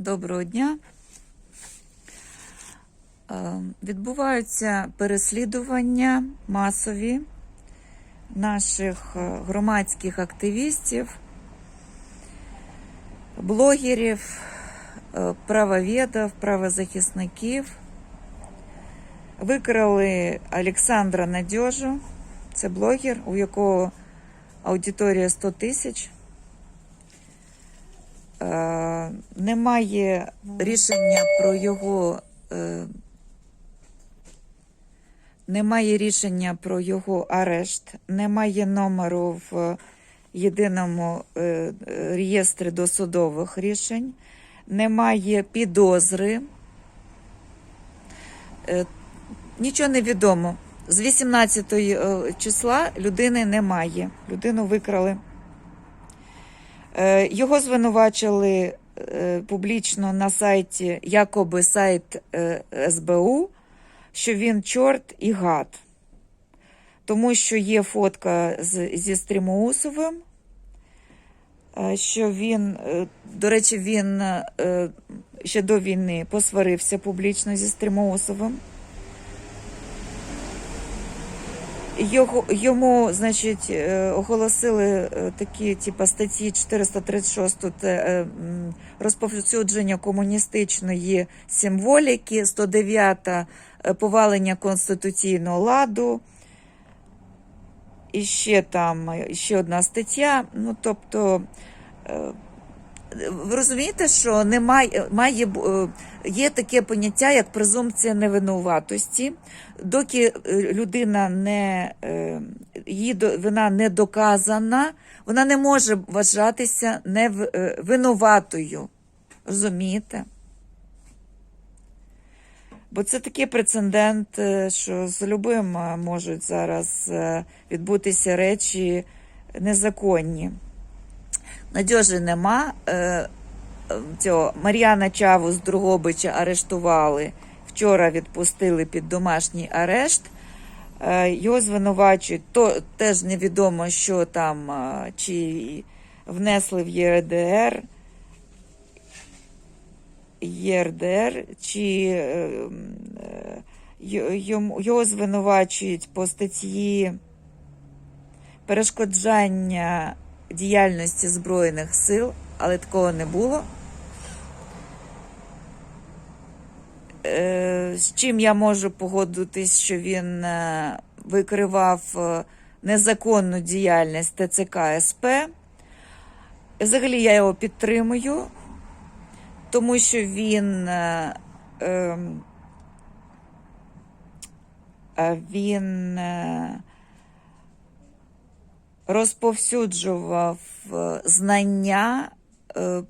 Доброго дня. Е, Відбуваються переслідування масові наших е, громадських активістів, блогерів, е, правоведів, правозахисників. Викрали Олександра Надьожу, це блогер, у якого аудиторія 100 тисяч. Немає рішення про його. е, Немає рішення про його арешт, немає номеру в єдиному е, реєстрі досудових рішень, немає підозри. Е, Нічого не відомо. З 18 е, числа людини немає. Людину викрали. Його звинувачили публічно на сайті, якоби сайт е, СБУ, що він чорт і гад. Тому що є фотка з, зі Стрімоусовим, е, що він, е, до речі, він е, ще до війни посварився публічно зі Стрімоусовим. Його, йому, значить, е, оголосили е, такі, типу, статті 436 це е, розповсюдження комуністичної символіки, 109 е, повалення конституційного ладу. І ще там ще одна стаття. Ну, тобто, ви розумієте, що немає має е, є таке поняття, як презумпція невинуватості. Доки е, людина не е, її вина не доказана, вона не може вважатися нев- е, винуватою. Розумієте? Бо це такий прецедент, що з любим можуть зараз відбутися речі незаконні. Надіжі нема. Е, Цього Мар'яна Чаву з Другобича арештували. Вчора відпустили під домашній арешт. Е, Його звинувачують. То теж невідомо, що там, е, чи внесли в ЄРДР, ЄРДР, чи його звинувачують по статті перешкоджання діяльності Збройних сил, але такого не було. Е, З чим я можу погодитись, що він е, викривав е, незаконну діяльність ТЦК СП. Взагалі я його підтримую, тому що він, ем, він розповсюджував е, знання е,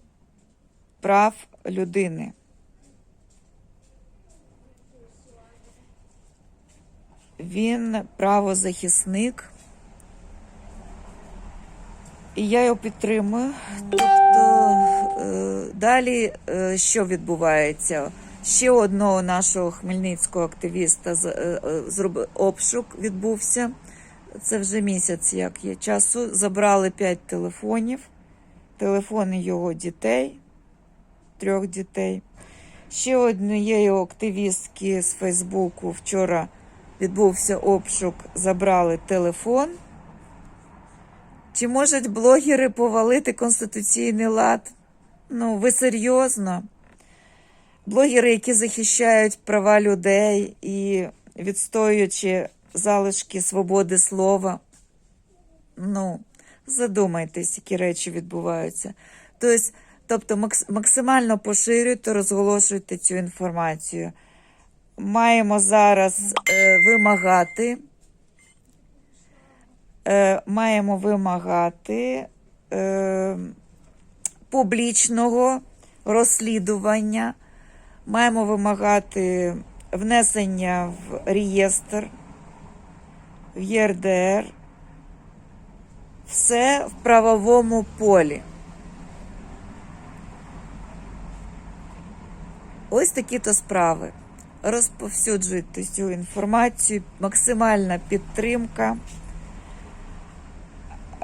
прав людини. Він правозахисник, і я його підтримую. Тобто е, далі що відбувається? Ще одного нашого хмельницького активіста обшук відбувся. Це вже місяць, як є часу. Забрали п'ять телефонів, телефони його дітей, трьох дітей. Ще однієї активістки з Фейсбуку вчора відбувся обшук, забрали телефон. Чи можуть блогери повалити конституційний лад? Ну, ви серйозно? Блогери, які захищають права людей і відстоюючи залишки свободи слова. Ну, задумайтесь, які речі відбуваються. Тобто, тобто максимально поширюйте, розголошуйте цю інформацію. Маємо зараз е, вимагати. Е, маємо вимагати е, публічного розслідування, маємо вимагати внесення в реєстр, в ЄРДР, все в правовому полі. Ось такі то справи. Розповсюджуйте цю інформацію, максимальна підтримка.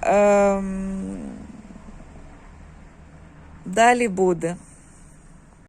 Ем... Далі буде.